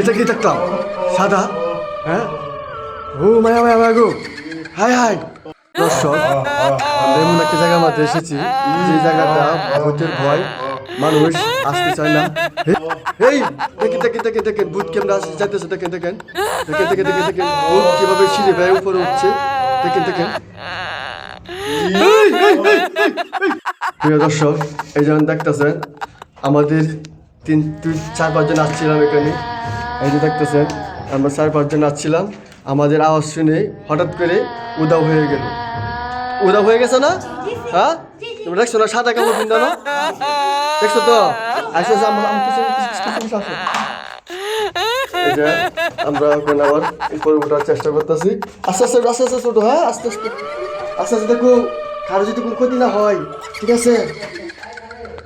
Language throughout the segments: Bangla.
এটা কি দেখলাম সাদা? হ্যাঁ? ও, মায়া মায়া মায়া গো। Hi hi. দর্শক, আমরা এমন একটা জায়গার মধ্যে এসেছি যে জায়গাটা ভূতের ভয়। মানুষ আসতে চায় না। এই, দেখেন দেখেন দেখেন দেখেন, ভূত কেমন আসতে যাইতেছে দেখেন দেখেন। দেখেন দেখেন দেখেন দেখেন, ভূত কীভাবে সিঁড়ি বেয়ে উপরে উঠছে। দেখেন দেখেন। প্রিয় দর্শক, এই যেমন দেখতেছেন, আমাদের তিন তিন চার পাঁচজন আসছিলাম এখানে। এই যে দেখতেছেন আমরা চার পাঁচজন আসছিলাম। আমাদের আওয়াজ শুনে হঠাৎ করে উদাও হয়ে গেল। উদাও হয়ে গেছে না? হ্যাঁ? তুমি দেখছ না? সাদা কাপড় পিন্ডা না? দেখছ তো? আসো আমরা আমরা ওখানে আবার উপরে ওঠার চেষ্টা করতেছি। আস্তে আস্তে আস্তে আস্তে ছোটো হ্যাঁ? আস্তে আস্তে। আস্তে আস্তে দেখো কারও যদি কোনো ক্ষতি না হয় ঠিক আছে?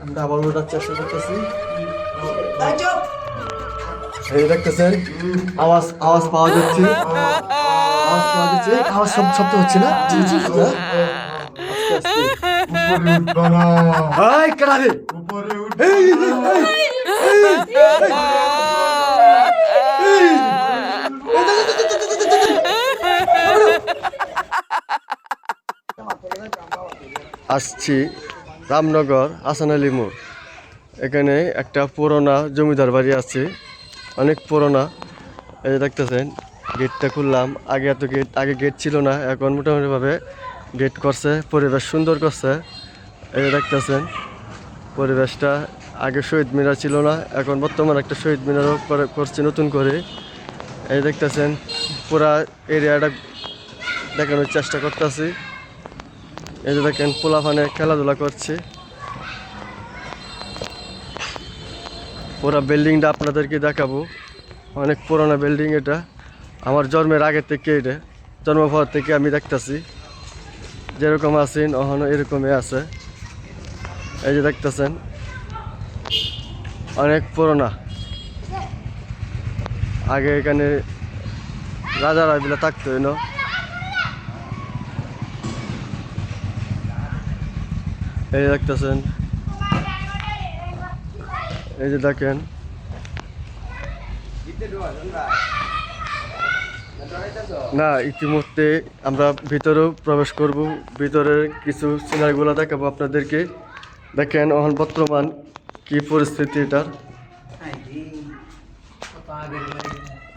আমরা আবার ওঠার চেষ্টা করতেছি। এই দেখতেছেন আওয়াজ আওয়াজ পাওয়া যাচ্ছে আওয়াজ পাওয়া যাচ্ছে এই আওয়াজ শব্দ শব্দ হচ্ছে না হ্যাঁ? হাই। আসছি রামনগর আসান আলী মোড় এখানে একটা পুরোনা জমিদার বাড়ি আছে, অনেক পুরোনো। এই দেখতেছেন, গেটটা খুললাম। আগে এত গেট, আগে গেট ছিল না, এখন মোটামুটিভাবে গেট করছে, পরিবেশ সুন্দর করছে। এই দেখতেছেন, পরিবেশটা আগে শহীদ মিনার ছিল না, এখন বর্তমানে একটা শহীদ মিনারও করে- করছে নতুন করে। এই দেখতেছেন, পুরা এরিয়াটা দেখানোর চেষ্টা করতেছি। এই যে দেখেন পোলাফানে খেলাধুলা করছে। পুরা বিল্ডিংটা আপনাদেরকে দেখাবো। অনেক পুরোনো বিল্ডিং এটা। আমার জন্মের আগে থেকে এটা। জন্ম পর থেকে আমি দেখতেছি। যেরকম আছেন, অহনো এরকমই আছে। এই যে দেখতেছেন। অনেক পুরোনা। আগে এখানে রাজারা এগুলো থাকতো না? এই দেখতেছেন। এই যে দেখেন। না, ইতিমধ্যে আমরা ভিতরেও প্রবেশ করব। ভিতরের কিছু সিনারিগুলো দেখাবো আপনাদেরকে। দেখেন এখন বর্তমান কি পরিস্থিতি এটার।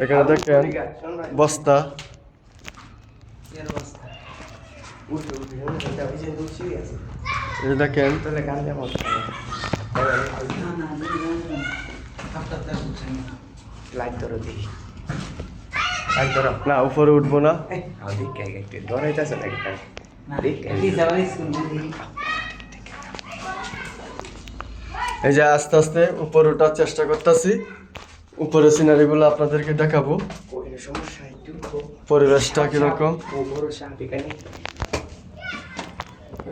এখানে দেখেন, বস্তা। দেখেন লাইট ধরো দেখি। না উপরে উঠবো না। এই যে আস্তে আস্তে উপরে ওঠার চেষ্টা করতেছি। উপরে সিনারিগুলো আপনাদেরকে দেখাবো। পরিবেশটা কীরকম?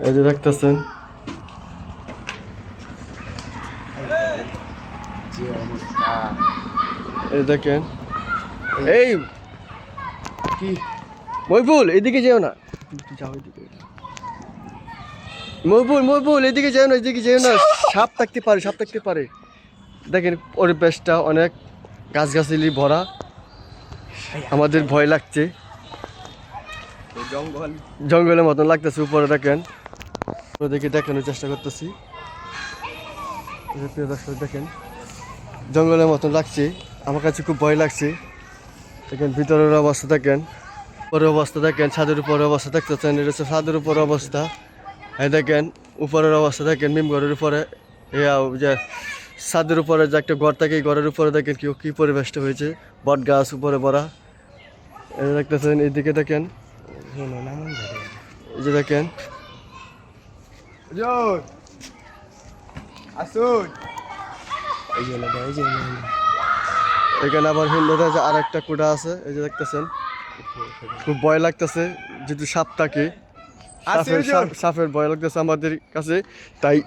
এই যে দেখতেছেন যে অবস্থা এই দেখেন। এই! কি? মইবুল এদিকে যেও না। যাও এদিকে। মইবুল মইবুল এদিকে যেও না এদিকে যেও না। সাপ থাকতে পারে সাপ থাকতে পারে। দেখেন পরিবেশটা অনেক গাছগাছালি ভরা। আমাদের ভয় লাগছে। জঙ্গল। জঙ্গলের মতন লাগতেছে উপরে দেখেন। ওদেরকে দেখানোর চেষ্টা করতেছি। দর্শক দেখেন। জঙ্গলের মতন লাগছে। আমার কাছে খুব ভয় লাগছে। দেখেন, ভিতরের অবস্থা দেখেন, উপরের অবস্থা দেখেন, ছাদের উপরের অবস্থা দেখতেছেন, এটা হচ্ছে ছাদের উপরের অবস্থা। এই দেখেন, উপরের অবস্থা দেখেন মিম ঘরের উপরে। যে ছাদের উপরে যে একটা ঘর থাকে ঘরের উপরে দেখেন কি কী পরিবেশটা হয়েছে। বট গাছ উপরে ভরা। যে দেখতেছেন, এইদিকে দেখেন। এই যে দেখেন। আসুন। এখানে আবার হিন্দুদের যে আর একটা আছে এই যে দেখতেছেন। খুব ভয় লাগতেছে যেহেতু সাপ থাকে সাপের সাপ- সাপের ভয় লাগতেছে আমাদের কাছে তাই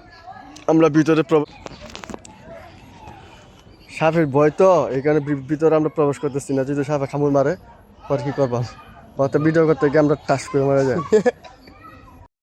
আমরা ভিতরে সাপের ভয় তো এখানে ভিতরে আমরা প্রবেশ করতেছি না যেহেতু সাপে খামুর মারে পর কি করবাম ভিডিও করতে গিয়ে আমরা টাস করে মারা যায়